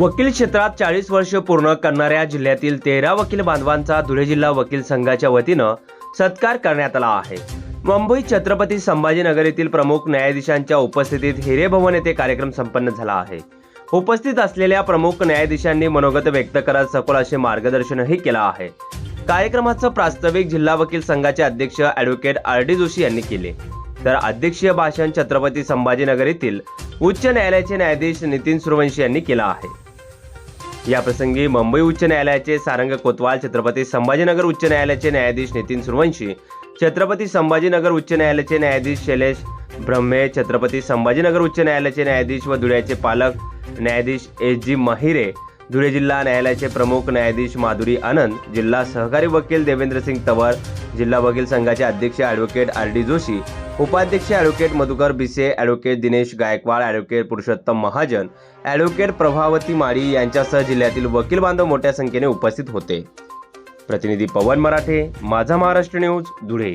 वकील क्षेत्रात चाळीस वर्ष पूर्ण करणाऱ्या जिल्ह्यातील तेरा वकील बांधवांचा धुळे जिल्हा वकील संघाच्या वतीनं सत्कार करण्यात आला आहे. मुंबई छत्रपती संभाजीनगर येथील प्रमुख न्यायाधीशांच्या उपस्थितीत हिरे भवन येथे कार्यक्रम संपन्न झाला आहे. उपस्थित असलेल्या प्रमुख न्यायाधीशांनी मनोगत व्यक्त करत सखोल असे मार्गदर्शनही केलं आहे. कार्यक्रमाचं प्रास्ताविक जिल्हा वकील संघाचे अध्यक्ष ॲडव्होकेट आर डी जोशी यांनी केले. तर अध्यक्षीय भाषण छत्रपती संभाजीनगर येथील उच्च न्यायालयाचे न्यायाधीश नितीन सुरवंशी यांनी केलं आहे. याप्रसंगी मुंबई उच्च न्यायालयाचे सारंग कोतवाल छत्रपती संभाजीनगर उच्च न्यायालयाचे न्यायाधीश नितीन सुरवंशी छत्रपती संभाजीनगर उच्च न्यायालयाचे न्यायाधीश शैलेश ब्रह्मे छत्रपती संभाजीनगर उच्च न्यायालयाचे न्यायाधीश व धुळ्याचे पालक न्यायाधीश एस जी महिरे धुळे जिल्हा न्यायालयाचे प्रमुख न्यायाधीश माधुरी आनंद जिल्हा सहकारी वकील देवेंद्रसिंग तवर जिल्हा वकील संघाचे अध्यक्ष ॲडव्होकेट आर डी जोशी उपाध्यक्ष advocate Madhukar Bise advocate Dinesh Gaikwad advocate Purushottam Mahajan advocate Prabhavati Mali यांच्यासह जिल्ह्यातील वकील बांधव मोठ्या संख्येने उपस्थित होते. प्रतिनिधी पवन मराठे माझा महाराष्ट्र न्यूज धुळे.